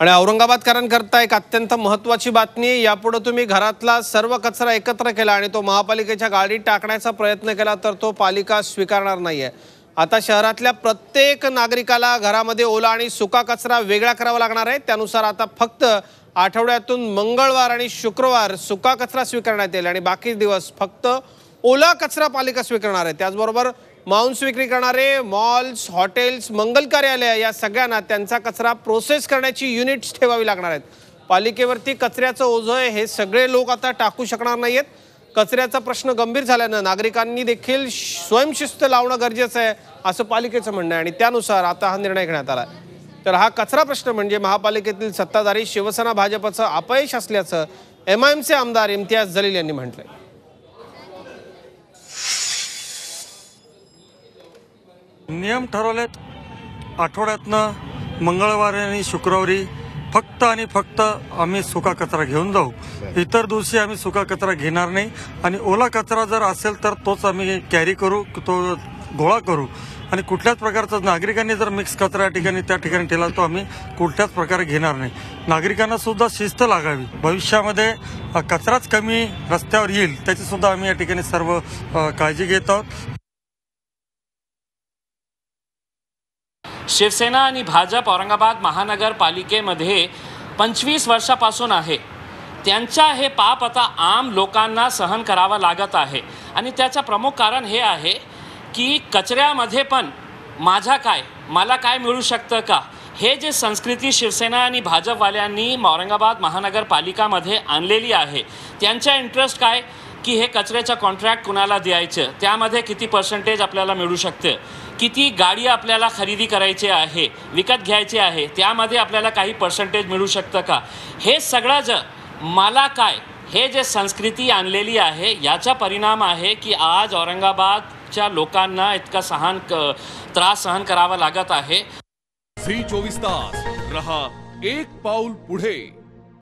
आणि औरंगाबादकरांकरता एक अत्यंत महत्त्वाची बातमी आहे. यापुढे तुम्ही घरातला सर्व कचरा एकत्र केला आणि तो महापालिकेच्या गाडीत टाकण्याचा प्रयत्न केला तर तो पालिका स्वीकारणार नाहीये. आता शहरातल्या प्रत्येक नागरिकाला घरामध्ये ओला आणि सुका कचरा वेगळा करावा लागणार आहे. त्यानुसार आता फक्त आठवड्यातून मंगळवार आणि शुक्रवार सुका कचरा स्वीकारण्यात येईल आणि बाकी दिवस फक्त ओला कचरा पालिका स्वीकारणार आहे. त्याचबरोबर मांस विक्री करणारे मॉल्स हॉटेल्स मंगल कार्यालय या सगळ्यांना त्यांचा कचरा प्रोसेस करण्याची युनिट्स ठेवावी लागणार आहेत. पालिकेवरती कचऱ्याचं ओझं आहे हे सगळे लोक आता टाकू शकणार नाहीत कचऱ्याचा प्रश्न गंभीर झाल्यानं नागरिकांनी देखील स्वयंशिस्त लावणं गरजेचं आहे असं पालिकेचं म्हणणं आहे. आणि त्यानुसार आता हा निर्णय घेण्यात आला आहे तर हा कचरा प्रश्न म्हणजे महापालिकेतील सत्ताधारी शिवसेना भाजपचं अपयश असल्याचं एम आय एमचे आमदार इम्तियाज जलील यांनी म्हटलंय. नियम ठरवलेत. आठवड्यातनं मंगळवारी आणि शुक्रवारी फक्त आणि फक्त आम्ही सुका कचरा घेऊन जाऊ. इतर दिवशी आम्ही सुका कचरा घेणार नाही. आणि ओला कचरा जर असेल तर तोच आम्ही कॅरी करू तो गोळा करू. आणि कुठल्याच प्रकारचा नागरिकांनी जर मिक्स कचरा या ठिकाणी त्या ठिकाणी ठेवला तो आम्ही कुठल्याच प्रकारे घेणार नाही. नागरिकांना सुद्धा शिस्त लागावी. भविष्यामध्ये कचराच कमी रस्त्यावर येईल त्याची सुद्धा आम्ही या ठिकाणी सर्व काळजी घेत आहोत. शिवसेना आणि भाजप औरंगाबाद महानगरपालिकेमध्ये पंचवीस वर्षापासून आहे. त्यांच्या हे पाप आता आम लोकांना सहन करावं लागत आहे. आणि त्याचं प्रमुख कारण हे आहे की कचऱ्यामध्ये पण माझा काय मला काय मिळू शकतं का? हे जे संस्कृती शिवसेना आणि भाजपवाल्यांनी औरंगाबाद महानगरपालिकामध्ये आणलेली आहे त्यांच्या इंटरेस्ट काय? की हे कचऱ्याचं कॉन्ट्रॅक्ट कुणाला द्यायचं? त्यामध्ये किती पर्सेंटेज आपल्याला मिळू शकतं? किती गाडी आपल्याला खरेदी करायची आहे विकत घ्यायची आहे त्यामध्ये आपल्याला काही पर्सेंटेज मिळू शकतं का? हे सगळं ज मला काय हे जे संस्कृती आणलेली आहे याचा परिणाम आहे की आज औरंगाबादच्या लोकांना इतका सहन क त्रास सहन करावा लागत आहे. श्री चोवीस तास रहा एक पाऊल पुढे.